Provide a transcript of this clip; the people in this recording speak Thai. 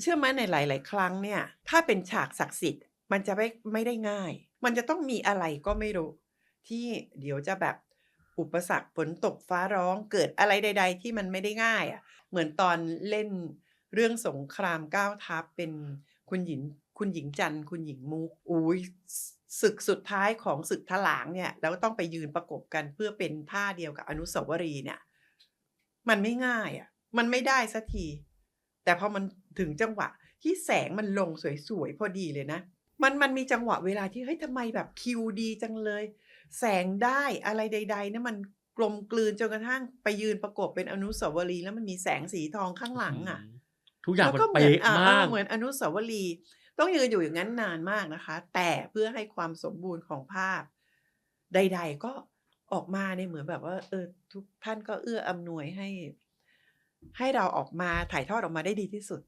เชื่อไหมในหลาย ๆ ครั้งเนี่ย ถ้าเป็นฉากศักดิ์สิทธิ์ มันจะไม่ไม่ได้ง่าย มันจะต้องมีอะไรก็ไม่รู้ ที่เดี๋ยวจะแบบอุปสรรคฝนตกฟ้าร้องเกิดอะไรใด ๆ ที่มันไม่ได้ง่ายอะเหมือนตอนเล่นเรื่องสงครามก้าวทัพเป็นคุณหญิงคุณหญิงจันทร์คุณหญิงมุกอุ๊ยศึกสุดท้ายของศึกถลางเนี่ยแล้วต้องไปยืนประกบกันเพื่อเป็นท่าเดียวกับอนุสาวรีย์เนี่ย มันไม่ง่ายอะมันไม่ได้สักที แต่พอมันถึงจังหวะที่แสงมันลงสวยๆพอดีเลยนะ มันมันมีจังหวะเวลาที่เฮ้ยทำไมแบบคิวดีจังเลย แสงได้อะไรใดๆเนี่ยมันกลมกลืนจนกระทั่งไปยืนประกบเป็นอนุสาวรีย์แล้วมันมีแสงสีทองข้างหลังอะทุกอย่าแล้งวมันก็เหเปมือน๊ะอ่ามาๆกเหมือนอนุสาวรีย์ต้องยืนอยู่อย่างนั้นนานมากนะคะ แต่เพื่อให้ความสมบูรณ์ของภาพ ใด ๆ ก็ออกมาเนี่ยเหมือนแบบว่า เออ ทุกท่านก็เอื้ออำนวยให้ ให้เราออกมาถ่ายทอดออกมาได้ดีที่สุด